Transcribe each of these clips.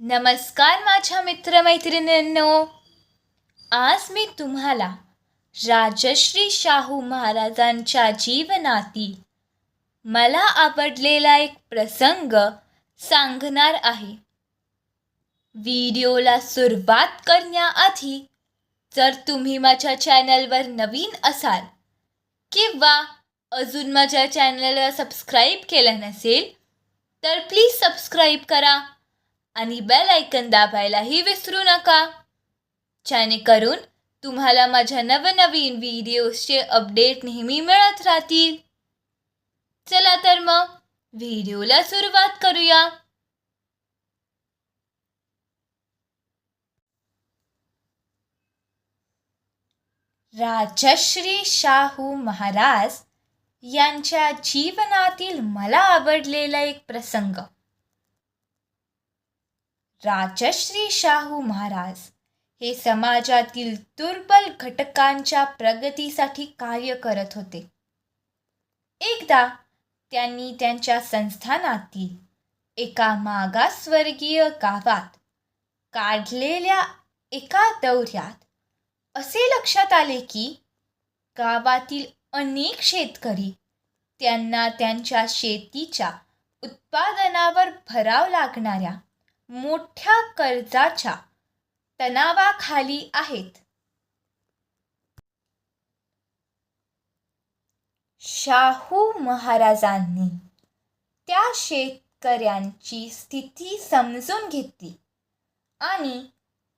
नमस्कार माझ्या मित्रमैत्रिणींनो. आज मी तुम्हाला राजश्री शाहू महाराजांच्या जीवनातील मला आवडलेला एक प्रसंग सांगणार आहे. व्हिडिओला सुरुवात करण्याआधी जर तुम्ही माझ्या चॅनलवर नवीन असाल किंवा अजून माझ्या चॅनलला सबस्क्राईब केलं नसेल तर प्लीज सबस्क्राईब करा. आणि बेल ऐकन दाबायलाही विसरू नका. जेणेकरून तुम्हाला माझ्या नवनवीन व्हिडिओजचे अपडेट नेहमी मिळत राहतील. चला तर मग व्हिडिओला सुरुवात करूया. राजश्री शाहू महाराज यांच्या जीवनातील मला आवडलेला एक प्रसंग. राजश्री शाहू महाराज हे समाजातील दुर्बल घटकांच्या प्रगतीसाठी कार्य करत होते. एकदा त्यांनी त्यांच्या संस्थानातील एका मागासवर्गीय गावात काढलेल्या एका दौऱ्यात असे लक्षात आले की गावातील अनेक शेतकरी त्यांना त्यांच्या शेतीच्या उत्पादनावर भराव लागणाऱ्या मोठ्या कर्जाच्या तणावाखाली आहेत. शाहू महाराजांनी त्या शेतकऱ्यांची स्थिती समजून घेतली आणि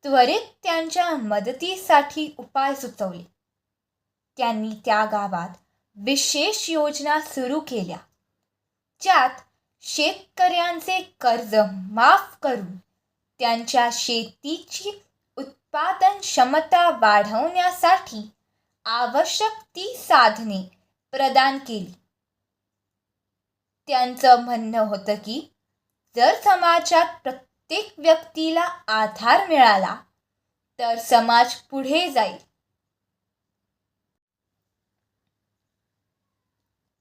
त्वरित त्यांच्या मदतीसाठी उपाय सुचवले. त्यांनी त्या गावात विशेष योजना सुरू केल्या ज्यात शेतकऱ्यांचे कर्ज माफ करून त्यांच्या शेतीची उत्पादन क्षमता वाढवण्यासाठी आवश्यक ती साधने प्रदान केली. त्यांचं म्हणणं होतं की जर समाजात प्रत्येक व्यक्तीला आधार मिळाला तर समाज पुढे जाईल.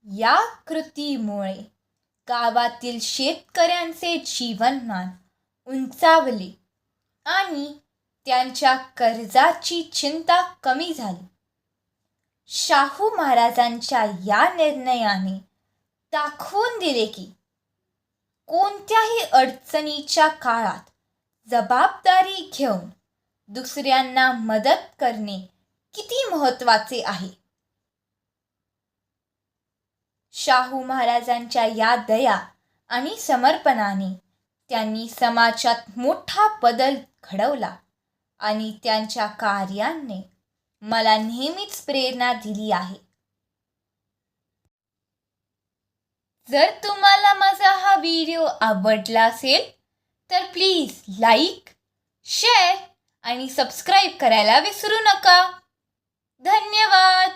या कृतीमुळे गावातील शेतकऱ्यांचे जीवनमान उंचावले आणि त्यांच्या कर्जाची चिंता कमी झाली. शाहू महाराजांच्या या निर्णयाने दाखवून दिले की कोणत्याही अडचणीच्या काळात जबाबदारी घेऊन दुसऱ्यांना मदत करणे किती महत्त्वाचे आहे? शाहू महाराजांच्या या दया आणि समर्पणाने त्यांनी समाजात मोठा बदल घडवला आणि त्यांच्या कार्याने मला नेहमीच प्रेरणा दिली आहे. जर तुम्हाला माझा हा व्हिडिओ आवडला असेल तर प्लीज लाईक शेअर आणि सबस्क्राईब करायला विसरू नका. धन्यवाद!